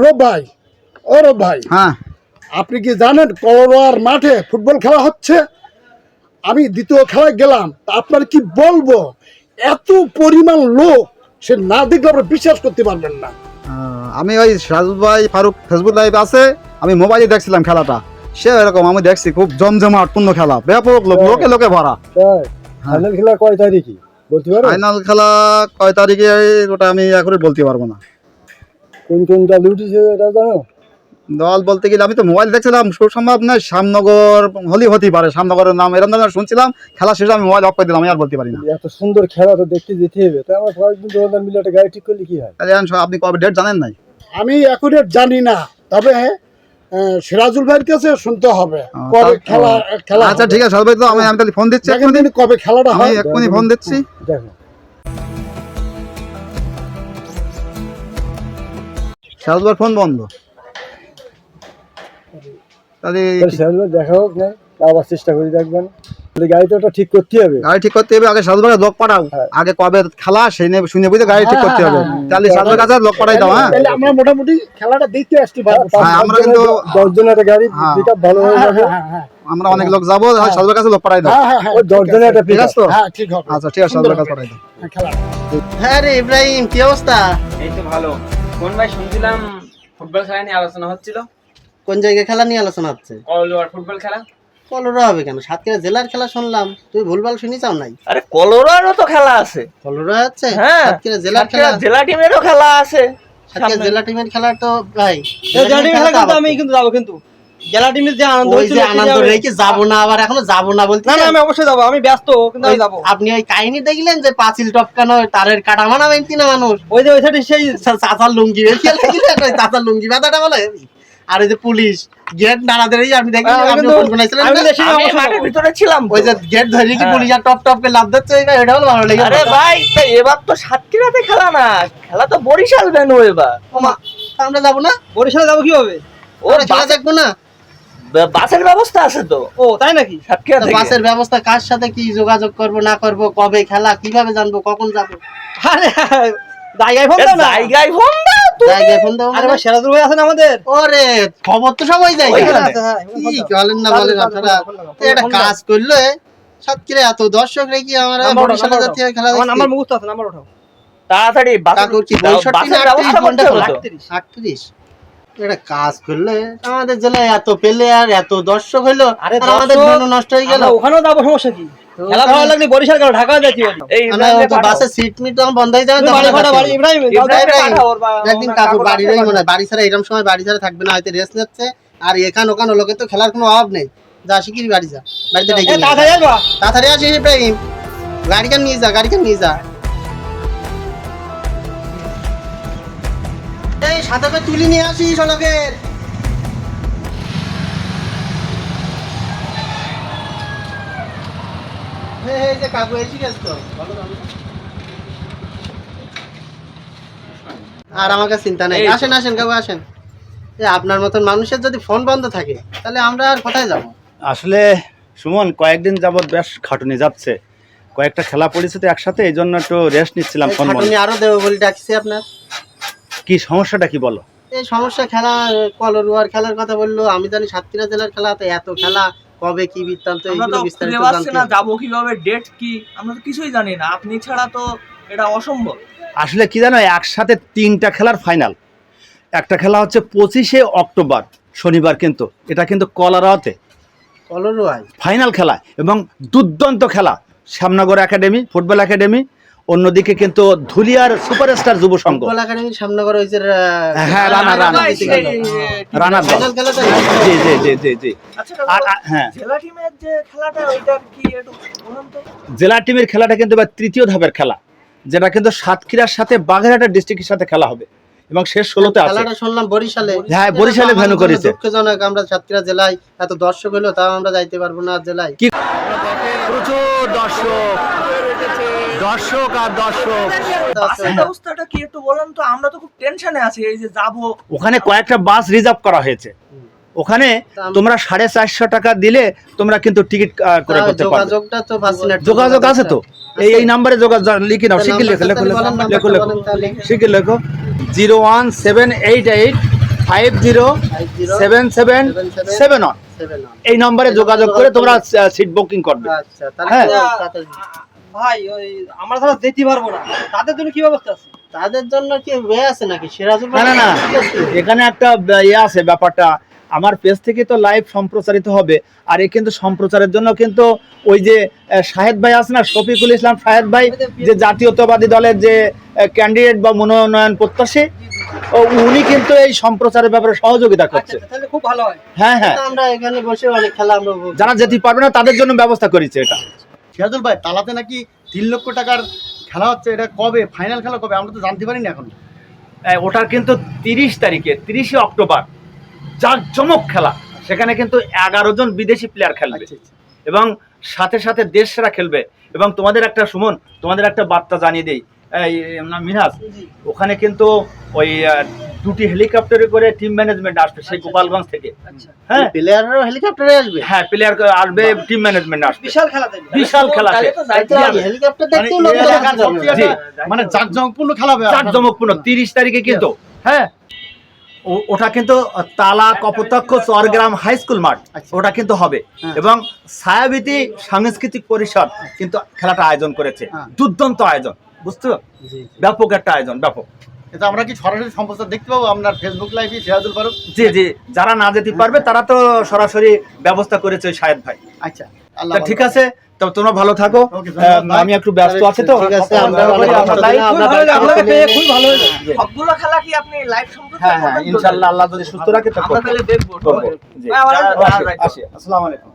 রব ভাই ও রব ভাই হ্যাঁ। আপনি কি জানেন করোয়ার মাঠে ফুটবল খেলা হচ্ছে? আমি দ্বিতীয় খেলায় গেলাম আপনার কি বলব? এত পরিমাণ লোক সে না দেখলে আপনি বিশ্বাস করতে পারবেন না। আহ, আমি ওই সাজুদ ভাই ফারুক ফেসবুক লাইভ আছে আমি মোবাইলে দেখছিলাম খেলাটা। সে এরকম আমি দেখছি খুব জমজমাট পূর্ণ খেলা ব্যাপক লোক লোকে লোকে ভরা। ফাইনাল খেলা কয় তারিখে? বলতে পারো? ফাইনাল খেলা কয় তারিখে ওটা আমি এখন বলতে পারব না। কোন কোন দল উঠেছে এটা জানো? দল বলতে গেলে আমি তো মোবাইল দেখছিলাম সুসম্ভব না শ্যামনগর হলি হতেই পারে শ্যামনগরের নাম এরকম ধরনের শুনছিলাম খেলা শেষে আমি মোবাইল অফ করে দিলাম আমি আর বলতে পারি না। এত সুন্দর খেলা তো দেখতে যেতে হবে তা আমার কয়েকদিন দোকানদার মিলে একটা গাড়ি ঠিক করলে কি হয়? তাহলে আপনি কবে ডেট জানেন নাই? আমি এখন জানি না তবে আহ, সিরাজুল ভাইয়ের কাছে শুনতে হবে। কবে খেলা খেলা আচ্ছা ঠিক আছে সবাই তো আমি আমি তাহলে ফোন দিচ্ছি এখন কবে খেলাটা হয়। এক্ষুনি ফোন দিচ্ছি। দেখো ফোন বন্ধ। তাহলে সিরাজুল দেখা হোক না আবার চেষ্টা করে দেখবেন। ঠিক করতে হবে। গাড়ি ঠিক করতে হবে আগে লোক পাঠাও। হ্যাঁ। আগে কবে খেলা সেই নিয়ে শুনে বুঝে গাড়ি ঠিক করতে হবে। তাহলে সাজু ভাইয়ের কাছে লোক পাঠাই দাও হ্যাঁ। তাহলে আমরা মোটামুটি খেলাটা দেখতে আসতে হ্যাঁ, আমরা কিন্তু- দশ জনের গাড়ি হ্যাঁ। পিক আপ ভালো হয়ে যাবে। আমরা অনেক লোক যাব কাছে লোক পাঠাই দাও। ওই দশ জনের একটা ঠিক পিক আছে হ্যাঁ ঠিক হবে। আচ্ছা ঠিক আছে কাছে পাঠাই দাও। হ্যাঁ, খেলা। হ্যাঁ রে ইব্রাহিম কি অবস্থা? এই তো ভালো। কোন ভাই শুনছিলাম ফুটবল খেলা নিয়ে আলোচনা হচ্ছিল? কোন জায়গায় খেলা নিয়ে আলোচনা হচ্ছে? ফুটবল খেলা। কলরা হবে কেন? সাতক্ষীরা জেলার খেলা শুনলাম। তুই ভুলভাল শুনি চাও নাই। আরে কলোরারও তো খেলা আছে। কলরা আছে? হ্যাঁ সাতক্ষীরা জেলার খেলা? জেলা টিমেরও খেলা আছে। সাতক্ষীরা জেলা টিমের খেলা তো ভাই জেলা টিমের খেলা কিন্তু আমি কিন্তু যাব কিন্তু। জেলা টিমের যে আনন্দ ওই হয়েছিল যে আনন্দ রেখে যাব না আবার এখনও যাব না বলতে না না আমি অবশ্যই যাব আমি ব্যস্ত কিন্তু আমি যাব। আপনি ওই কাহিনী দেখলেন যে পাঁচিল টপকানো তারের কাটা মানা মেনতি না মানুষ? ওই যে ওই সাইডে সেই চাচার লুঙ্গি খেয়াল দেখলেন ওই চাচার লুঙ্গি ব্যথাটা বলে আর ওই যে পুলিশ গেট নাড়া ধরেই আমি আপনি ফোন বানাইছিলেন আমি? দেশে মাঠের ভিতরে ছিলাম ওই যে গেট ধরে কি হ্যাঁ। পুলিশ আর টপ টপ করে লাভ দিচ্ছে এটা হলো ভালো লেগে আরে ভাই তা এবার তো সাতক্ষীরাতে খেলা না। খেলা তো বরিশাল ভেনু এবার। ওমা, আমরা যাব না? বরিশালে যাব কি হবে ও খেলা দেখব না? বাসের ব্যবস্থা আছে তো। ও তাই নাকি? সাতক্ষীরা বাসের ব্যবস্থা কার সাথে কি যোগাযোগ করব না করব কবে খেলা কীভাবে জানব কখন যাব? আরে জায়গায় ফোন দাও না। জায়গায় ফোন দাও কাজ করলে সাতক্ষীরা এত দর্শক রেখে আমরা বরিশালে জাতীয় খেলা আমার মুখস্থ আছে তাড়াতাড়ি কি 62 একটা কাজ করলে আমাদের জেলায় এত পেলে আর এত দর্শক হইল আরে আমাদের মন নষ্ট হয়ে গেল। ওখানেও যাব সমস্যা কি? খেলা ভালো লাগলে বরিশাল গেল ঢাকা যাচ্ছি এই আমরা ইব্রাহিমকে ওই যে পাঠাও। বাসের সিট মিট তখন বন্ধ হয়ে যাবে বাড়ি ইব্রাহিম একদিন কাকু মনে ছাড়া এরকম সময় বাড়ি ছাড়া থাকবে না হয়তো রেস্ট নিচ্ছে আর এখান ওখান লোকে তো খেলার কোনো অভাব নেই। যা শিখির বাড়ি যা বাড়িতে ডেকে। তাড়াতাড়ি আসিস ইব্রাহিম। গাড়িখান নিয়ে যা গাড়িখান নিয়ে যা? সাথে করে তুলি নিয়ে আসিস লোকের যে কাকু এসে গেছে তো? আর আমাকে চিন্তা নেই। আসেন আসেন কাকু আসেন। আপনার মতন মানুষের যদি ফোন বন্ধ থাকে তাহলে আমরা আর কোথায় যাব? আসলে সুমন কয়েকদিন যাবৎ বেশ খাটুনি যাচ্ছে। কয়েকটা খেলা পড়েছে তো একসাথে এই জন্য একটু রেস্ট নিচ্ছিলাম ফোন খাটুনি আরও দেবো বলে ডাকছি আপনার। কি সমস্যাটা কি বলো? এই সমস্যা খেলা কলরুয়ার খেলার কথা বলল। আমি জানি সাতক্ষীরা জেলার খেলা তো এত খেলা কবে কি বৃত্তান্ত বিস্তারিত জানতে না যাব কীভাবে ডেট কি আমরা তো কিছুই জানি না। আপনি ছাড়া তো এটা অসম্ভব। আসলে কি জানো একসাথে তিনটা খেলার ফাইনাল একটা খেলা হচ্ছে পঁচিশে অক্টোবর শনিবার কিন্তু। এটা কিন্তু কলারাতে কলরুয়ায় ফাইনাল খেলা এবং দুর্দান্ত খেলা। শ্যামনগর একাডেমি ফুটবল একাডেমি অন্যদিকে কিন্তু ধুলিয়ার সুপারস্টার যুব সংঘ। হয়েছে হ্যাঁ রানা রানা রানা। জি জি জি জি জি আচ্ছা হ্যাঁ। জেলা টিমের খেলাটা ওইটা কি একটু বলুন তো? জেলা টিমের খেলাটা কিন্তু এবার তৃতীয় ধাপের খেলা যেটা কিন্তু সাতক্ষীরার সাথে বাগেরহাটা ডিস্ট্রিক্টের সাথে খেলা হবে। এবং শেষ ষোলোতে আছে। খেলাটা শুনলাম বরিশালে। হ্যাঁ, বরিশালে জন্য করেছে। দুঃখজনক আমরা সাতক্ষীরা জেলায় এত দর্শক হলো তাও আমরা যাইতে পারব না জেলায়। প্রচুর দর্শক। দর্শক আর দর্শক। ব্যবস্থাটা কি একটু বলুন তো? আমরা তো খুব টেনশনে আছি এই যে যাব। ওখানে কয়েকটা বাস রিজার্ভ করা হয়েছে। ওখানে তোমরা সাড়ে চারশো টাকা দিলে তোমরা কিন্তু টিকিট করে করতে পারবে। যোগাযোগটা তো যোগাযোগ আছে তো? এই এই নাম্বারে যোগাযোগ লিখে নাও শিখে লেখো লেখো লেখো লেখো। শিখে লেখো। Zero one seven eight eight five zero seven seven seven one. এই নম্বরে যোগাযোগ করে তোমরা সিট বুকিং করবে। আচ্ছা হ্যাঁ। ভাই ওই আমরা ধরো যেতে পারব না। তাদের জন্য কি ব্যবস্থা আছে? তাদের জন্য কি হয়ে আছে নাকি? সিরাজুল না না না। এখানে একটা ইয়ে আছে ব্যাপারটা। আমার পেজ থেকে তো লাইভ সম্প্রচারিত হবে। আর এই কিন্তু সম্প্রচারের জন্য কিন্তু ওই যে শাহেদ ভাই আছে না শফিকুল ইসলাম শাহেদ ভাই যে জাতীয়তাবাদী দলের যে ক্যান্ডিডেট বা মনোনয়ন প্রত্যাশী ও উনি কিন্তু এই সম্প্রচারের ব্যাপারে সহযোগিতা করছে। আচ্ছা খুব ভালো হয়। হ্যাঁ হ্যাঁ। আমরা এখানে বসে অনেক খেলা আমরা যারা যেতে পারবে না তাদের জন্য ব্যবস্থা করেছে এটা। সিরাজুল ভাই তালাতে নাকি তিন লক্ষ টাকার খেলা হচ্ছে এটা কবে? ফাইনাল খেলা কবে? আমরা তো জানতে পারিনি এখন। ওটার কিন্তু তিরিশ তারিখে তিরিশে অক্টোবর জাঁকজমক খেলা। সেখানে কিন্তু এগারো জন বিদেশি প্লেয়ার খেলবে। আচ্ছা, আচ্ছা। এবং সাথে সাথে দেশরা খেলবে। এবং তোমাদের একটা সুমন তোমাদের একটা বার্তা জানিয়ে দেই। মিনহাজ ওখানে কিন্তু ওই দুটি হেলিকপ্টারে করে টিম ম্যানেজমেন্ট আসবে সেই গোপালগঞ্জ থেকে। আচ্ছা। হ্যাঁ? প্লেয়াররাও হেলিকপ্টারে আসবে? হ্যাঁ প্লেয়ার আসবে টিম ম্যানেজমেন্ট আসবে। বিশাল খেলা বিশাল খেলা। হেলিকপ্টার মানে দেখতেও লোক মানে জাঁকজমকপূর্ণ খেলা হবে। জাঁকজমকপূর্ণ তিরিশ তারিখে কিন্তু। হ্যাঁ? ওটা কিন্তু তালা কপোতাক্ষ চরগ্রাম হাই স্কুল মাঠ। আচ্ছা। ওটা কিন্তু হবে। হ্যাঁ। এবং ছায়াবীতি সাংস্কৃতিক পরিষদ কিন্তু খেলাটা আয়োজন করেছে। হ্যাঁ। দুর্দান্ত আয়োজন। বুঝতে। ব্যাপক একটা আয়োজন ব্যাপক। এটা আমরা কি সরাসরি সম্প্রচার দেখতে পাবো? আপনার ফেসবুক লাইভে সিরাজুল ফারুক? জি জি। যারা না যেতে পারবে তারা তো সরাসরি ব্যবস্থা করেছে শাহেদ ভাই। আচ্ছা আল্লাহ ঠিক আছে তো তোমরা ভালো থাকো। আমি একটু ব্যস্ত আছি তো। ঠিক আছে, আমরা আপনাকে পেয়ে খুব ভালো হয়েছে সবগুলো খেলা কি আপনি লাইভ সম্প্রচার হ্যাঁ হ্যাঁ? ইনশাল্লাহ আল্লাহ যদি সুস্থ রাখে তো আমরা তাহলে দেখব হ্যাঁ, আসসালামু আলাইকুম।